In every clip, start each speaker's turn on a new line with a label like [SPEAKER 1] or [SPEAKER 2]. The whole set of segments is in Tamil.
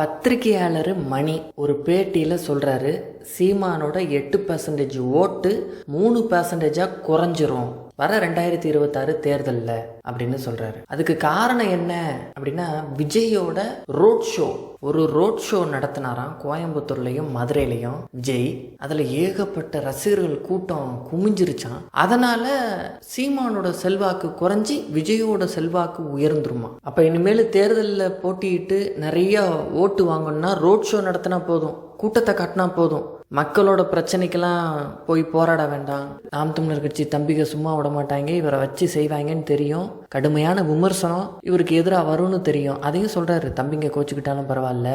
[SPEAKER 1] பத்திரிகையாளர் மணி ஒரு பேட்டியில் சொல்கிறாரு சீமானோட எட்டு பர்சன்டேஜ் ஓட்டு மூணு பர்சன்டேஜாக குறைஞ்சிரும். வர ரெண்டாயிரத்தி இருபத்தாறு தேர்தலில் அப்படின்னு சொல்கிறாரு அதுக்கு காரணம் என்ன அப்படின்னா விஜயோட ரோட் ஷோ ஒரு ரோட் ஷோ நடத்தினாராம் கோயம்புத்தூர்லையும் மதுரையிலையும் விஜய். அதில் ஏகப்பட்ட ரசிகர்கள் கூட்டம் குமிஞ்சிருச்சான் அதனால சீமானோட செல்வாக்கு குறைஞ்சி விஜயோட செல்வாக்கு உயர்ந்துருமா. அப்போ இனிமேல் தேர்தலில் போட்டியிட்டு நிறைய ஓட்டு வாங்கணும்னா ரோட் ஷோ நடத்தினா போதும் கூட்டத்தை காட்டினா போதும். மக்களோட பிரச்சனைக்கெல்லாம் போய் போராட வேண்டாம். நாம் தமிழர் கட்சி தம்பிக சும்மா விட மாட்டாங்க இவரை வச்சு செய்வாங்கன்னு தெரியும். கடுமையான விமர்சனம் இவருக்கு எதிராக வரும்னு தெரியும். அதையும் சொல்கிறாரு தம்பிங்க கோச்சுக்கிட்டாலும் பரவாயில்ல.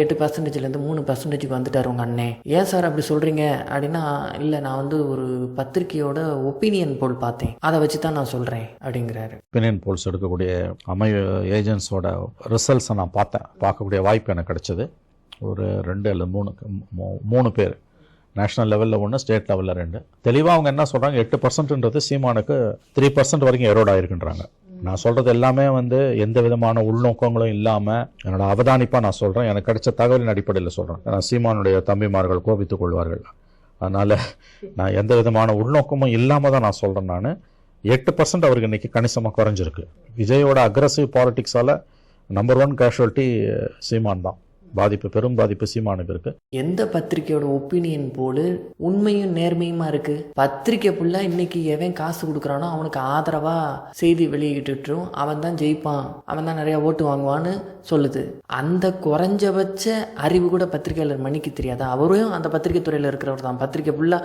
[SPEAKER 1] எட்டு பர்சன்டேஜ்லேருந்து மூணு பர்சன்டேஜுக்கு வந்துட்டார் உங்கள் அண்ணே. ஏன் சார் அப்படி சொல்கிறீங்க அப்படின்னா இல்லை நான் வந்து ஒரு பத்திரிக்கையோட ஒப்பீனியன் போல் பார்த்தேன். அதை வச்சு தான் நான் சொல்கிறேன் அப்படிங்கிறாரு.
[SPEAKER 2] ஒப்பீனியன் போல்ஸ் எடுக்கக்கூடிய அமை ஏஜென்ட்ஸோட ரிசல்ட்ஸை நான் பார்த்தேன். பார்க்கக்கூடிய வாய்ப்பு எனக்கு கிடைச்சது. ஒரு ரெண்டு இல்லை மூணு மூ- மூணு பேர். நேஷனல் லெவலில் ஒன்று ஸ்டேட் லெவலில் ரெண்டு. தெளிவாக அவங்க என்ன சொல்கிறாங்க எட்டு பர்சன்ட்ன்றது சீமானுக்கு த்ரீ பர்சன்ட் வரைக்கும் எரோட் ஆகிருக்குன்றாங்க நான் சொல்கிறது எல்லாமே வந்து எந்த விதமான உள்நோக்கங்களும் இல்லாமல் என்னோட அவதானிப்பாக நான் சொல்கிறேன் எனக்கு கிடைச்ச தகவலின் அடிப்படையில் சொல்கிறேன் நான் சீமானுடைய தம்பிமார்கள் கோபித்துக் கொள்வார்கள். அதனால் நான் எந்த விதமான உள்நோக்கமும் இல்லாமல் தான் நான் சொல்கிறேன் நான். எட்டு பர்சன்ட் அவருக்கு இன்றைக்கி கணிசமாக குறைஞ்சிருக்கு. விஜயோட அக்ரஸிவ் பாலிட்டிக்ஸால் நம்பர் ஒன் கேஷுவல்ட்டி சீமான் தான். பாதிப்பு பெரும் பாதிப்பு சீமானுக்கு இருக்கு.
[SPEAKER 1] எந்த பத்திரிக்கையோட ஒப்பீனியன் போல உண்மையும் நேர்மையுமா இருக்கு? பத்திரிக்கை புள்ள இன்னைக்கு எவன் காசு கொடுக்குறானோ அவனுக்கு ஆதரவா செய்தி வெளியிட்டுட்டும் அவன் தான் ஜெயிப்பான் அவன் தான் நிறைய ஓட்டு வாங்குவான்னு சொல்லுது. அந்த குறைஞ்சபட்ச அறிவு கூட பத்திரிகையாளர் மணிக்கு தெரியாதா? அவரும் அந்த பத்திரிகை துறையில் இருக்கிறவர் தான். பத்திரிக்கை ஃபுல்லா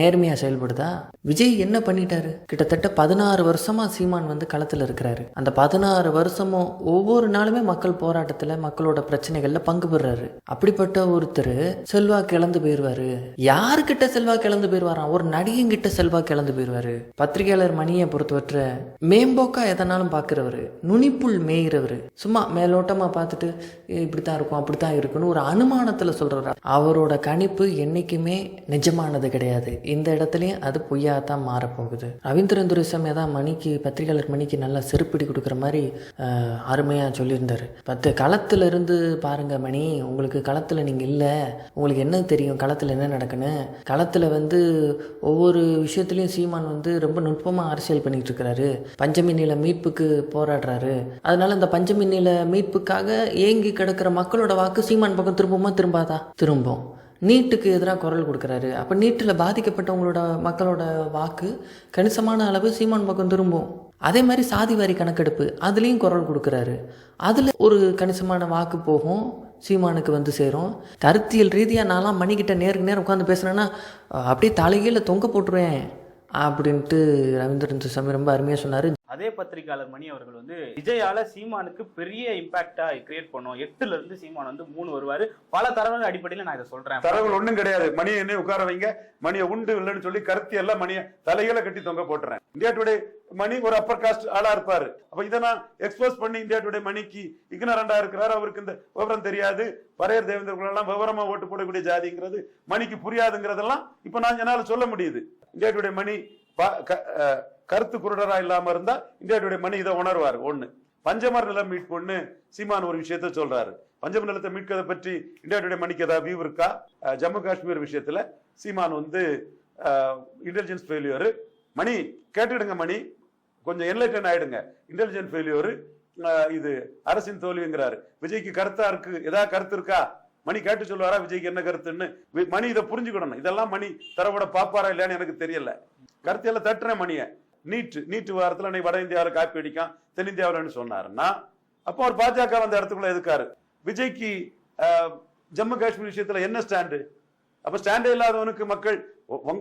[SPEAKER 1] நேர்மையா செயல்படுதா? விஜய் என்ன பண்ணிட்டாரு? கிட்டத்தட்ட பதினாறு வருஷமா சீமான் வந்து களத்தில் இருக்கிறாரு. அந்த பதினாறு வருஷமும் ஒவ்வொரு நாளுமே மக்கள் போராட்டத்தில் மக்களோட பிரச்சனைகள்ல பங்கு பெறாரு. அப்படிப்பட்ட ஒருத்தர் செல்வா கிளந்து போயிடுவாரு யாருக்கிட்ட செல்வா கிளந்து போயிடுவாராம் ஒரு நடிகங்கிட்ட செல்வா கிளந்து போயிடுவாரு பத்திரிகையாளர் மணியை பொறுத்தவற்ற மேம்போக்கா எதனாலும் பார்க்குறவர் நுனிப்புள் மேயிறவர். சும்மா மேலோட்டமா பார்த்துட்டு இப்படித்தான் இருக்கும் அப்படித்தான் இருக்குன்னு ஒரு அனுமானத்துல சொல்றவர் அவரோட கணிப்பு என்னைக்குமே நிஜமானது கிடையாது. இந்த இடத்துலயும் அது பொய்யா தான் மாறப்போகுது. ரவீந்திரன் துரைசாமி தான் மணிக்கு பத்திரிகையாளர் மணிக்கு நல்லா செருப்பிடி கொடுக்குற மாதிரி அஹ், அருமையா சொல்லியிருந்தாரு. பத்து களத்துல இருந்து பாருங்க மணி. உங்களுக்கு களத்தில் நீங்கள் இல்லை. உங்களுக்கு என்ன தெரியும்? களத்தில் என்ன நடக்குன்னு? களத்தில் வந்து ஒவ்வொரு விஷயத்துலையும் சீமான் வந்து ரொம்ப நுட்பமாக அரசியல் பண்ணிகிட்டு இருக்கிறாரு பஞ்சமி நில மீட்புக்கு போராடுறாரு. அதனால இந்த பஞ்சமி நில மீட்புக்காக ஏங்கி கிடக்கிற மக்களோட வாக்கு சீமான் பக்கம் திரும்புமா திரும்பாதா? திரும்பும். நீட்டுக்கு எதிராக குரல் கொடுக்குறாரு. அப்போ நீட்டில் பாதிக்கப்பட்டவங்களோட மக்களோட வாக்கு கணிசமான அளவு சீமான் பக்கம் திரும்பும். அதே மாதிரி சாதி வாரி கணக்கெடுப்பு அதுலேயும் குரல் கொடுக்குறாரு. அதில் ஒரு கணிசமான வாக்கு போகும் சீமானுக்கு வந்து சேரும். கருத்தியல் ரீதியாக நான்லாம் மணிக்கிட்ட நேருக்கு நேரம் உட்காந்து பேசுனேன்னா அப்படியே தலைகீழ தொங்க போட்டுருவேன் அப்படின்ட்டு ரவீந்திரன் துரைசாமி ரொம்ப அருமையாக சொன்னார்.
[SPEAKER 3] அதே பத்திரிகையாளர் மணி அவர்கள் வந்து விஜயால சீமானுக்கு பெரிய இம்பாக்டா கிரியேட் பண்ணும். எட்டுல இருந்து சீமான் வந்து மூணு வருவாரு. பல தரவுகள் அடிப்படையில நான் இதை சொல்றேன்.
[SPEAKER 4] தரவுகள் ஒண்ணும் கிடையாது. மணியை என்ன உட்கார வைங்க. மணியை உண்டு இல்லைன்னு சொல்லி கருத்து எல்லாம் மணியை தலைகளை கட்டி தொங்க போட்டுறேன். இந்தியா டுடே மணி ஒரு அப்பர் காஸ்ட் ஆளா இருப்பாரு. அப்ப இதை நான் எக்ஸ்போஸ் பண்ணி இந்தியா டுடே மணிக்கு இக்னரண்டா இருக்கிறாரு. அவருக்கு இந்த விவரம் தெரியாது. பரையர் தேவேந்திரர்கள் விவரமா ஓட்டு போடக்கூடிய ஜாதிங்கிறது மணிக்கு புரியாதுங்கிறதெல்லாம் இப்ப நான் என்னால சொல்ல முடியுது. இந்தியா டுடே மணி க- கருத்து குருடரா இல்லாம இருந்தா இந்தியா டுடே மணி இதை உணர்வாரு. ஒண்ணு. பஞ்சமர் நிலம் மீட்புன்னு சீமான் ஒரு விஷயத்த சொல்றாரு. பஞ்சம நிலத்தை மீட்கிறத பற்றி இந்தியா டுடே மணிக்கு ஏதாவது வியூ இருக்கா? ஜம்மு காஷ்மீர் விஷயத்துல சீமான் வந்து இன்டெலிஜென்ஸ் ஃபெயிலியர் மணி கேட்டுடுங்க மணி. கொஞ்சம் என்லைட்டன் ஆயிடுங்க. இன்டெலிஜென்ட் ஃபெயிலியர் இது அரசின் தோல்விங்கிறாரு. விஜய்க்கு கருத்தா இருக்கு? ஏதாவது கருத்து இருக்கா? மணி கேட்டு சொல்லுவாரா? விஜய்க்கு என்ன கருத்துன்னு? வி- மணி இதை புரிஞ்சுக்கணும். இதெல்லாம் மணி தரவோட பாப்பாரா இல்லையான்னு எனக்கு தெரியல. கருத்தியெல்லாம் தட்டுறேன் மணியை. நீட்டு நீட்டு வாரத்தில் இன்னைக்கு வட இந்தியாவில் காப்பி அடிக்கான் தென்னிந்தியாவில்னு சொன்னாருன்னா அப்போ அவர் பாஜக அந்த இடத்துக்குள்ள எதுக்காரு? விஜய்க்கு ஜம்மு காஷ்மீர் விஷயத்துல என்ன ஸ்டாண்டு? அப்ப ஸ்டாண்டே இல்லாதவனுக்கு மக்கள்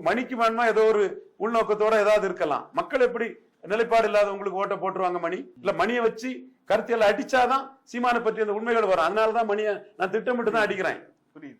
[SPEAKER 4] மணிக்கு வேணுமா ஏதோ ஒரு உள்நோக்கத்தோட ஏதாவது இருக்கலாம். மக்கள் எப்படி நிலைப்பாடு இல்லாதவங்களுக்கு ஓட்ட போட்டுருவாங்க மணி? இல்ல மணியை வச்சு கருத்தியல் அடிச்சாதான் சீமானை பற்றி அந்த உண்மைகள் வரும். அதனாலதான் மணியை நான் திட்டமிட்டு தான் அடிக்கிறேன்.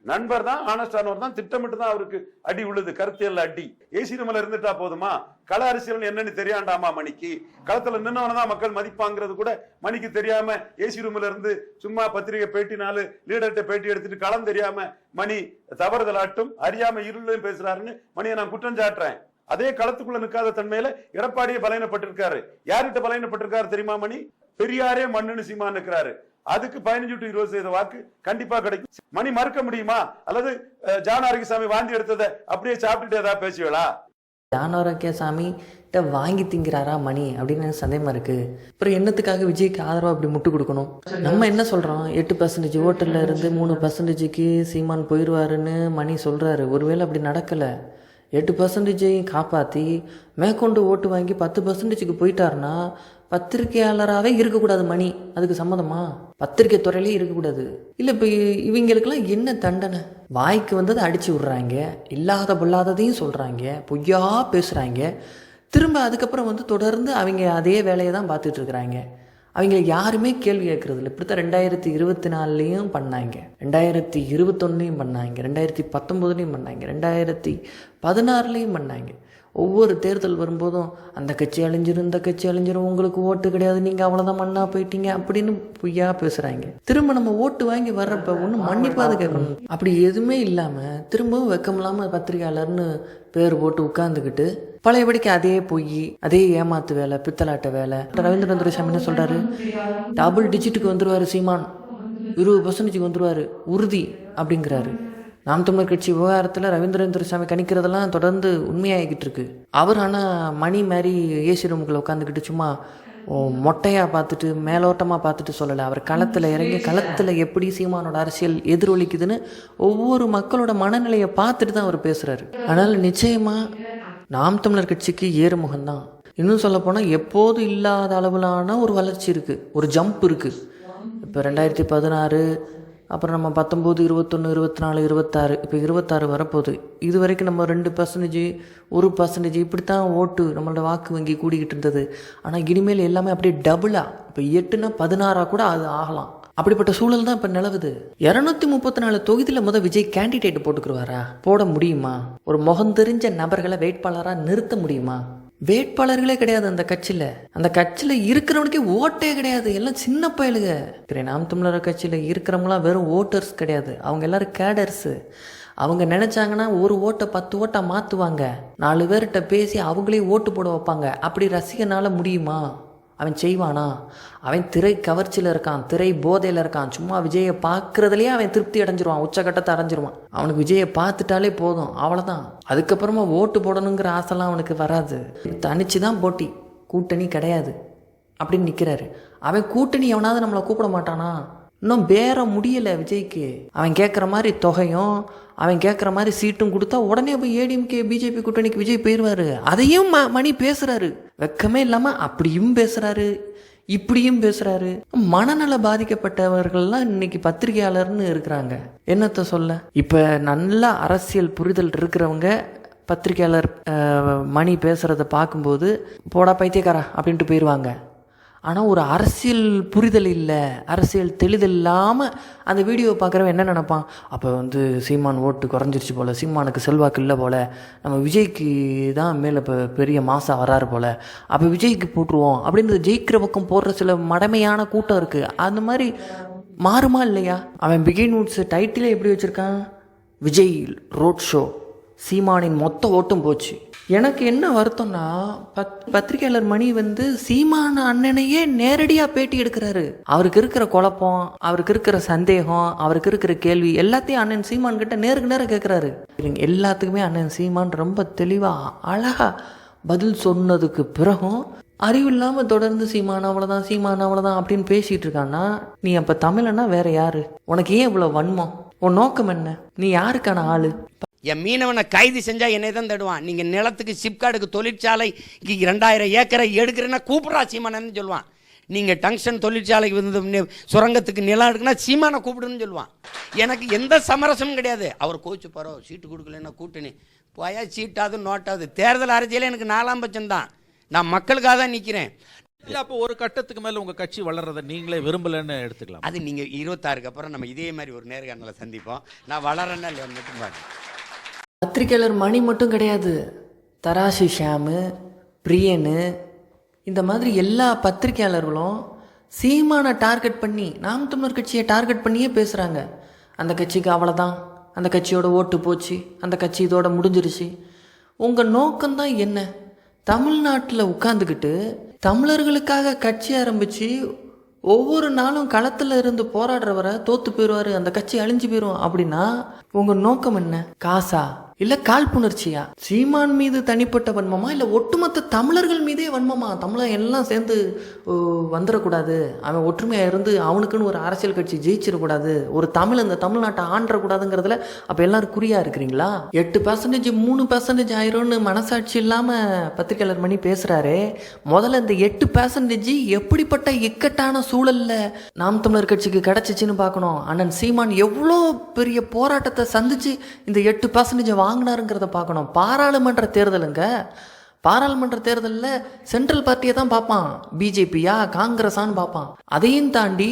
[SPEAKER 4] நண்பர் தான் ஆனஸ்டானவர் தான் திட்டமிட்டு தான் அவருக்கு அடி உள்ளது கருத்தியல் அடி. ஏசி நம்மள இருந்துட்டா போதுமா? கள அரசியல் என்னன்னு தெரியாண்டாமா மணிக்கு? களத்துல நின்னவன தான் மக்கள் மதிப்பாங்கிறது கூட மணிக்கு தெரியாம ஏசி ரூம்ல இருந்து சும்மா பத்திரிகை பேட்டி நாலு லீடர்கிட்ட பேட்டி எடுத்துட்டு களம் தெரியாம மணி தவறுதலாட்டும் அறியாம இருளையும் பேசுறாருன்னு மணியை நான் குற்றம் சாட்டுறேன். அதே களத்துக்குள்ள நிற்காத தன்மையில எடப்பாடியே பலையனப்பட்டிருக்காரு யார்கிட்ட பலையனப்பட்டிருக்காரு தெரியுமா மணி? பெரியாரே மண்ணுன்னு சீமான் இருக்கிறாரு அதுக்கு பதினஞ்சு டு இருபது சதவீத வாக்கு கண்டிப்பா கிடைக்கும். மணி மறுக்க முடியுமா? அல்லது அஹ், ஜான் ஆரோக்கியசாமி வாந்தி எடுத்ததை அப்படியே சாப்பிட்டுட்டு ஏதாவது பேசுவீங்களா?
[SPEAKER 1] ஜானோரக்கிய சாமி கிட்ட வாங்கி திங்கிறாரா மணி அப்படின்னு எனக்கு சந்தேகமா இருக்கு. அப்புறம் என்னத்துக்காக விஜய்க்கு ஆதரவா அப்படி முட்டு கொடுக்கணும்? நம்ம என்ன சொல்றோம்? எட்டு பர்சன்டேஜ் ஓட்டல்ல இருந்து மூணு பர்சன்டேஜுக்கு சீமான் போயிடுவாருன்னு மணி சொல்றாரு. ஒருவேளை அப்படி நடக்கல. எட்டு பர்சன்டேஜையும் காப்பாற்றி மேற்கொண்டு ஓட்டு வாங்கி பத்து பர்சன்டேஜுக்கு போயிட்டாருன்னா பத்திரிகையாளராகவே இருக்கக்கூடாது மணி. அதுக்கு சம்மதமா? பத்திரிகை துறையிலே இருக்கக்கூடாது. இல்லை இப்போ இவங்களுக்கெல்லாம் என்ன தண்டனை? வாய்க்கு வந்ததை அடித்து விட்றாங்க. இல்லாத பொல்லாததையும் சொல்கிறாங்க பொய்யா பேசுகிறாங்க திரும்ப அதுக்கப்புறம் வந்து தொடர்ந்து அவங்க அதே வேலையை தான் பார்த்துட்டு இருக்கிறாங்க. அவங்களை யாருமே கேள்வி கேட்கறது இல்லை. இப்படித்தான் ரெண்டாயிரத்தி இருபத்தி நாலுலேயும் பண்ணாங்க. ரெண்டாயிரத்தி இருபத்தொன்னுலையும் பண்ணாங்க. ரெண்டாயிரத்தி பத்தொம்போதுலேயும் பண்ணாங்க. ரெண்டாயிரத்தி பதினாறுலேயும் பண்ணாங்க. ஒவ்வொரு தேர்தல் வரும்போதும் அந்த கட்சி அழிஞ்சிரும் இந்த கட்சி அழிஞ்சிரும் உங்களுக்கு ஓட்டு கிடையாது நீங்கள் அவ்வளோதான் மண்ணா போயிட்டீங்க அப்படின்னு பொய்யா பேசுகிறாங்க திரும்ப நம்ம ஓட்டு வாங்கி வர்றப்ப ஒன்றும் மன்னிப்பாது கேட்கணும். அப்படி எதுவுமே இல்லாமல் திரும்பவும் வெக்கமில்லாமல் பத்திரிகையாளர்னு பேர் போட்டு உட்காந்துக்கிட்டு பழையபடிக்கு அதே பொய் அதே ஏமாத்து வேலை பித்தலாட்ட வேலை. ரவீந்திரன் துரைசாமி என்ன சொல்கிறாரு டபுள் டிஜிட்டுக்கு வந்துடுவார் சீமான். இருபது பர்சன்டேஜுக்கு வந்துருவாரு. உறுதி அப்படிங்கிறாரு. நாம் தமிழர் கட்சி விவகாரத்தில் ரவீந்திரன் துரைசாமி கணிக்கிறதெல்லாம் தொடர்ந்து உண்மையாகிக்கிட்டு இருக்கு அவர் ஆனால் மணி மாதிரி ஏசி ரூமுக்குள்ள உட்காந்துக்கிட்டு சும்மா மொட்டையாக பார்த்துட்டு மேலோட்டமாக பார்த்துட்டு சொல்லலை. அவர் களத்தில் இறங்கி களத்தில் எப்படி சீமானோட அரசியல் எதிரொலிக்குதுன்னு ஒவ்வொரு மக்களோட மனநிலையை பார்த்துட்டு தான் அவர் பேசுகிறாரு அதனால் நிச்சயமாக நாம் தமிழர் கட்சிக்கு ஏறுமுகம் தான். இன்னும் சொல்லப்போனால் எப்போதும் இல்லாத அளவிலான ஒரு வளர்ச்சி இருக்குது ஒரு ஜம்ப் இருக்குது இப்போ ரெண்டாயிரத்தி பதினாறு அப்புறம் நம்ம பத்தொம்போது இருபத்தொன்று இருபத்தி நாலு இருபத்தாறு. இப்போ இருபத்தாறு வரப்போகுது. இது வரைக்கும் நம்ம ரெண்டு பர்சன்டேஜ் ஒரு பர்சன்டேஜ் இப்படி தான் ஓட்டு நம்மளோட வாக்கு வங்கி கூடிக்கிட்டு இருந்தது. ஆனால் இனிமேல் எல்லாமே அப்படியே டபுளாக இப்போ எட்டுனா பதினாறாக கூட அது ஆகலாம். அப்படிப்பட்ட சூழல் தான் இப்போ நிலவுது. இரநூத்தி முப்பத்தி நாலு தொகுதியில் முதல் விஜய் கேண்டிடேட் போட்டுக்குருவாரா? போட முடியுமா? ஒரு முகம் தெரிஞ்ச நபர்களை வேட்பாளராக நிறுத்த முடியுமா? வேட்பாளர்களே கிடையாது அந்த கட்சியில். அந்த கட்சியில் இருக்கிறவனுக்கே ஓட்டே கிடையாது. எல்லாம் சின்ன பயலுக. சரி நாம் தமிழர் கட்சியில் இருக்கிறவங்களாம் வெறும் ஓட்டர்ஸ் கிடையாது. அவங்க எல்லாரும் கேடர்ஸு அவங்க நினச்சாங்கன்னா ஒரு ஓட்டை பத்து ஓட்டை மாற்றுவாங்க நாலு பேர்கிட்ட பேசி அவங்களே ஓட்டு போட வைப்பாங்க. அப்படி ரசிகனால் முடியுமா? அவன் செய்வானா? அவன் திரை கவர்ச்சியில் இருக்கான் திரை போதையில் இருக்கான். சும்மா விஜயை பார்க்குறதுலேயே அவன் திருப்தி அடைஞ்சிருவான் உச்சக்கட்டத்தை அடைஞ்சிருவான். அவனுக்கு விஜயை பார்த்துட்டாலே போதும் அவ்வளோதான் அதுக்கப்புறமா ஓட்டு போடணுங்கிற ஆசைலாம் அவனுக்கு வராது. தனிச்சு தான் போட்டி கூட்டணி கிடையாது. அப்படின்னு நிற்கிறாரு அவன் கூட்டணி எவனாவது நம்மளை கூப்பிட மாட்டானா? இன்னும் பேர முடியலை விஜய்க்கு. அவன் கேட்குற மாதிரி தொகையும் அவன் கேட்குற மாதிரி சீட்டும் கொடுத்தா உடனே போய் ஏடிஎம்கே பிஜேபி கூட்டணிக்கு விஜய் போயிடுவாரு அதையும் ம மணி பேசுகிறாரு வெக்கமே இல்லாமல் அப்படியும் பேசுகிறாரு இப்படியும் பேசுகிறாரு மனநல பாதிக்கப்பட்டவர்கள்லாம் இன்னைக்கு பத்திரிகையாளர்னு இருக்கிறாங்க. என்னத்தை சொல்ல? இப்போ நல்ல அரசியல் புரிதல் இருக்கிறவங்க பத்திரிகையாளர் மணி பேசுகிறத பார்க்கும்போது போடா பைத்தியக்காரா அப்படின்ட்டு போயிடுவாங்க ஆனால் ஒரு அரசியல் புரிதல் இல்லை அரசியல் தெளிதல் இல்லாமல் அந்த வீடியோ பார்க்குறவன் என்ன நினப்பான்? அப்போ வந்து சீமான் ஓட்டு குறைஞ்சிருச்சு போல் சீமானுக்கு செல்வாக்கு இல்லை போல் நம்ம விஜய்க்கு தான் மேலே இப்போ பெரிய மாசா வராரு போல் அப்போ விஜய்க்கு போட்டுருவோம் அப்படின்றது ஜெயிக்கிற பக்கம் போடுற சில மடமையான கூட்டம் இருக்குது அந்த மாதிரி மாறுமா இல்லையா? அவன் பிகின் நூட்ஸ் டைட்டிலே எப்படி வச்சுருக்கான்? விஜய் ரோட் ஷோ சீமானின் மொத்த ஓட்டும் போச்சு. எனக்கு என்ன வருத்தம்னா பத் பத்திரிகையாளர் மணி வந்து சீமான அண்ணனையே நேரடியாக பேட்டி எடுக்கிறாரு. அவருக்கு இருக்கிற குழப்பம் அவருக்கு இருக்கிற சந்தேகம் அவருக்கு இருக்கிற கேள்வி எல்லாத்தையும் அண்ணன் சீமான் கிட்ட நேருக்கு நேரம் கேட்குறாரு எல்லாத்துக்குமே அண்ணன் சீமான் ரொம்ப தெளிவாக அழகாக பதில் சொன்னதுக்கு பிறகும் அறிவு இல்லாமல் தொடர்ந்து சீமான் அவ்வளோதான் சீமான் அவ்வளோதான் அப்படின்னு பேசிகிட்டு இருக்கான்னா நீ அப்போ தமிழன்னா வேற யாரு? உனக்கு ஏன் இவ்வளோ வன்மம்? உன் நோக்கம் என்ன? நீ யாருக்கான ஆள்?
[SPEAKER 5] என் மீனவனை கைது செஞ்சா என்னை தான் தேடுவான். நீங்க நிலத்துக்கு சிப்காடுக்கு தொழிற்சாலைக்கு ரெண்டாயிரம் ஏக்கரை எடுக்கிறேன்னா கூப்பிட்றா சீமானன்னு சொல்லுவான். நீங்க டங்ஷன் தொழிற்சாலைக்கு வந்து சுரங்கத்துக்கு நிலம் எடுக்குன்னா சீமானை கூப்பிடுன்னு சொல்லுவான். எனக்கு எந்த சமரசமும் கிடையாது. அவர் கோச்சு போறோ சீட்டு கொடுக்கலன்னா கூட்டணி. போயா சீட்டாவது நோட்டாவது. தேர்தல் அரசியல எனக்கு நாலாம் பட்சம் தான். நான் மக்களுக்காக தான் நிற்கிறேன்
[SPEAKER 6] இல்ல அப்போ ஒரு கட்டத்துக்கு மேல உங்க கட்சி வளர்றதை நீங்களே விரும்பலன்னு எடுத்துக்கலாம்.
[SPEAKER 5] அது நீங்க இருபத்தாறுக்கு அப்புறம் நம்ம இதே மாதிரி ஒரு நேர்காணலை சந்திப்போம். நான் வளரேன்னா இல்லையா மட்டும் பாருங்க.
[SPEAKER 1] பத்திரிக்கையாளர் மணி மட்டும் கிடையாது. தராசு ஷாமு பிரியனு இந்த மாதிரி எல்லா பத்திரிக்கையாளர்களும் சீமானை டார்கெட் பண்ணி நாம் தமிழர் கட்சியை டார்கெட் பண்ணியே பேசுகிறாங்க அந்த கட்சிக்கு அவ்வளோதான் அந்த கட்சியோட ஓட்டு போச்சு. அந்த கட்சி இதோட முடிஞ்சிருச்சு. உங்கள் நோக்கம்தான் என்ன? தமிழ்நாட்டில் உட்காந்துக்கிட்டு தமிழர்களுக்காக கட்சி ஆரம்பித்து ஒவ்வொரு நாளும் களத்தில் இருந்து போராடுறவரை தோத்து போயிடுவார் அந்த கட்சி அழிஞ்சு போயிடும் அப்படின்னா உங்கள் நோக்கம் என்ன? காசா? இல்ல காழ்ப்புணர்ச்சியா? சீமான் மீது தனிப்பட்ட வன்மமா? இல்ல ஒட்டுமொத்த தமிழர்கள் மீதே வன்மமா? தமிழன் எல்லாம் சேர்ந்து வந்துடக்கூடாது அவன் ஒற்றுமையா இருந்து அவனுக்குன்னு ஒரு அரசியல் கட்சி ஜெயிச்சிடக்கூடாது ஒரு தமிழ் இந்த தமிழ்நாட்டை ஆண்டக்கூடாதுங்கிறதுல அப்ப எல்லாரும் குறியா இருக்கிறீங்களா? எட்டு பர்சன்டேஜ் மூணு பர்சன்டேஜ் ஆயிரும்னு மனசாட்சி இல்லாம பத்திரிகையாளர் மணி பேசுறாரு. முதல்ல இந்த எட்டு பர்சன்டேஜ் எப்படிப்பட்ட இக்கட்டான சூழல்ல நாம் தமிழர் கட்சிக்கு கிடைச்சிச்சுன்னு பார்க்கணும். அண்ணன் சீமான் எவ்வளோ பெரிய போராட்டத்தை சந்திச்சு இந்த எட்டு பர்சன்டேஜ் வாங்கினாருங்கிறத பார்க்கணும். பாராளுமன்ற தேர்தலுங்க. பாராளுமன்ற தேர்தலில் சென்ட்ரல் பார்ட்டியை தான் பார்ப்பான். பிஜேபியா காங்கிரஸான்னு பார்ப்பான். அதையும் தாண்டி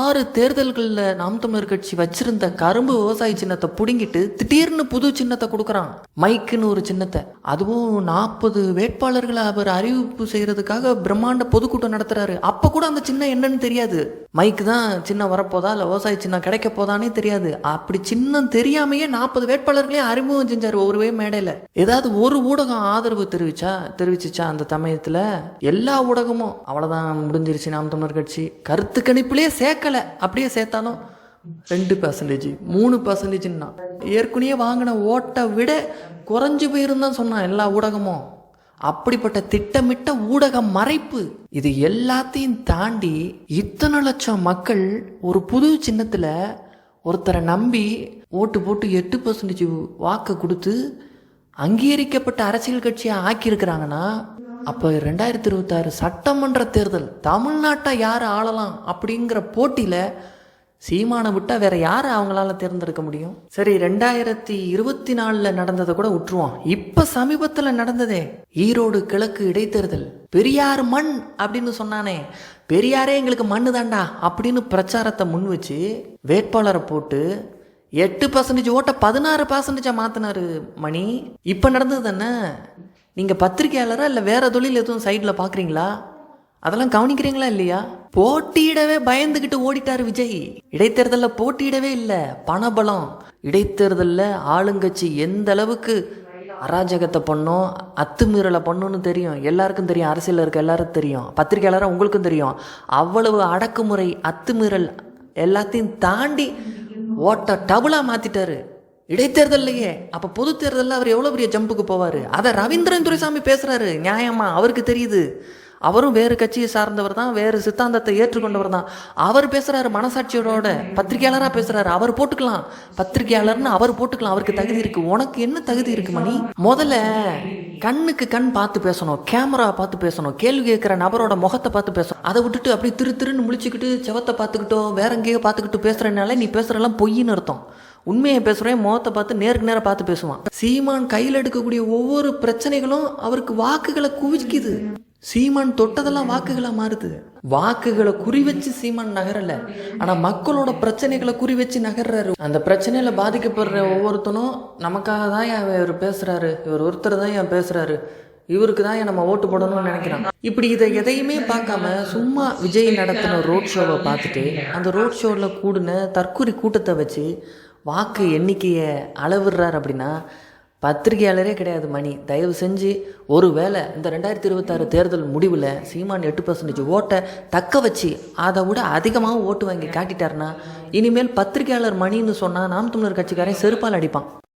[SPEAKER 1] ஆறு தேர்தல்களில் நாம் தமிழர் கட்சி வச்சிருந்த கரும்பு விவசாய சின்னத்தை பிடுங்கிட்டு திடீர்னு புது சின்னத்தை கொடுக்குறான். மைக்குன்னு ஒரு சின்னத்தை. அதுவும் நாற்பது வேட்பாளர்களை அவர் அறிவிப்பு செய்கிறதுக்காக பிரம்மாண்ட பொதுக்கூட்டம் நடத்துகிறாரு அப்போ கூட அந்த சின்னம் என்னன்னு தெரியாது. மைக்கு தான் சின்ன வரப்போதா இல்லை விவசாயி சின்ன கிடைக்க போதானே தெரியாது. அப்படி சின்னம் தெரியாமையே நாற்பது வேட்பாளர்களையும் அறிமுகம் செஞ்சார் ஒருவே மேடையில். ஏதாவது ஒரு ஊடகம் ஆதரவு தெரிவிச்சா தெரிவிச்சிச்சா அந்த சமயத்தில்? எல்லா ஊடகமும் அவ்வளோதான் முடிஞ்சிருச்சு நாம் தமிழர் கட்சி. கருத்து கணிப்புலேயே சேர்க்கலை. அப்படியே சேர்த்தாலும் ரெண்டு பர்சன்டேஜ் மூணு பர்சன்டேஜ்னா ஏற்கனவே வாங்கின ஓட்டை விட குறைஞ்சு போயிருந்தான் சொன்னான் எல்லா ஊடகமும். அப்படிப்பட்ட திட்டமிட்ட ஊடக மறைப்பு. இது எல்லாத்தையும் தாண்டி இத்தனை லட்சம் மக்கள் ஒரு புது சின்னத்தில் ஒருத்தரை நம்பி ஓட்டு போட்டு எட்டு பர்சன்டேஜ் வாக்கு கொடுத்து அங்கீகரிக்கப்பட்ட அரசியல் கட்சியை ஆக்கியிருக்கிறாங்கன்னா அப்போ ரெண்டாயிரத்தி இருபத்தாறு சட்டமன்ற தேர்தல் தமிழ்நாட்டை யார் ஆளலாம் அப்படிங்கிற போட்டியில் சீமானை விட்டா வேற யார் அவங்களால தேர்ந்தெடுக்க முடியும்? சரி ரெண்டாயிரத்தி இருபத்தி நாலில் நடந்ததை கூட விட்டுருவோம். இப்போ சமீபத்தில் நடந்ததே ஈரோடு கிழக்கு இடைத்தேர்தல். பெரியார் மண் அப்படின்னு சொன்னானே. பெரியாரே எங்களுக்கு மண்ணு தாண்டா அப்படின்னு பிரச்சாரத்தை முன் வச்சு வேட்பாளரை போட்டு எட்டு பர்சன்டேஜ் ஓட்ட பதினாறு பர்சன்டேஜாக மாற்றினாரு மணி. இப்போ நடந்தது தானே நீங்கள் பத்திரிகையாளரா இல்லை வேற தொழில் எதுவும் சைடில் பார்க்குறீங்களா அதெல்லாம் கவனிக்கிறீங்களா இல்லையா? போட்டியிடவே பயந்துக்கிட்டு ஓடிட்டார் விஜய். இடைத்தேர்தலில் போட்டியிடவே இல்லை. பணபலம். இடைத்தேர்தலில் ஆளுங்கட்சி எந்த அளவுக்கு அராஜகத்தை பண்ணோம் அத்துமீறலை பண்ணோன்னு தெரியும். எல்லாருக்கும் தெரியும். அரசியலில் இருக்க எல்லாருக்கும் தெரியும். பத்திரிகையாளராக உங்களுக்கும் தெரியும். அவ்வளவு அடக்குமுறை அத்துமீறல் எல்லாத்தையும் தாண்டி ஓட்ட டபுளாக மாற்றிட்டாரு இடைத்தேர்தல்லையே. அப்போ பொது தேர்தலில் அவர் எவ்வளோ பெரிய ஜம்புக்கு போவார்? அதை ரவீந்திரன் துரைசாமி பேசுகிறாரு நியாயமா? அவருக்கு தெரியுது. அவரும் வேறு கட்சியை சார்ந்தவர் தான் வேறு சித்தாந்தத்தை ஏற்றுக்கொண்டவர் தான். அவர் பேசுகிறாரு மனசாட்சியோட பத்திரிகையாளராக பேசுகிறாரு அவர் போட்டுக்கலாம். பத்திரிகையாளர்னு அவர் போட்டுக்கலாம். அவருக்கு தகுதி இருக்குது உனக்கு என்ன தகுதி இருக்கு மணி? முதல்ல கண்ணுக்கு கண் பார்த்து பேசணும். கேமரா பார்த்து பேசணும். கேள்வி கேட்குற நபரோட முகத்தை பார்த்து பேசணும். அதை விட்டுட்டு அப்படியே திரு திருன்னு முழிச்சுக்கிட்டு செவத்தை பார்த்துக்கிட்டோ வேற எங்கேயோ பார்த்துக்கிட்டு பேசுகிறனால நீ பேசுகிறெல்லாம் பொய்ன்னு அர்த்தம். உண்மையை பேசுகிறேன் முகத்தை பார்த்து நேருக்கு நேரம் பார்த்து பேசுவான். சீமான் கையில் எடுக்கக்கூடிய ஒவ்வொரு பிரச்சனைகளும் அவருக்கு வாக்குகளை குவிக்குது. சீமான் தொட்டதெல்லாம் வாக்குகளா மாறுது. வாக்குகளை குறி வச்சு சீமான் நகரல. ஆனா மக்களோட பிரச்சனைகளை குறி வச்சு நகர்றாரு. அந்த பிரச்சனையில பாதிக்கப்படுற ஒவ்வொருத்தனும் நமக்காக தான் இவர் பேசுறாரு. இவர் ஒருத்தர் தான் ஏன் பேசுறாரு. இவருக்கு தான் நம்ம ஓட்டு போடணும்னு நினைக்கிறான் இப்படி இதை எதையுமே பார்க்காம சும்மா விஜய் நடத்தின ரோட் ஷோவை பார்த்துட்டு அந்த ரோட் ஷோவில் கூடின தற்கொலை கூட்டத்தை வச்சு வாக்கு எண்ணிக்கையை அளவிடுறார் அப்படின்னா பத்திரிகையாளரே கிடையாது மணி. தயவு செஞ்சு ஒரு வேளை இந்த ரெண்டாயிரத்தி இருபத்தாறு தேர்தல் முடிவில் சீமான் எட்டு பர்சன்டேஜ் ஓட்டை தக்க வச்சு அதை விட அதிகமாக ஓட்டு வாங்கி காட்டிட்டாருன்னா இனிமேல் பத்திரிகையாளர் மணின்னு சொன்னால் நாம் தமிழர் கட்சிக்காரன் செருப்பால் அடிப்பான்.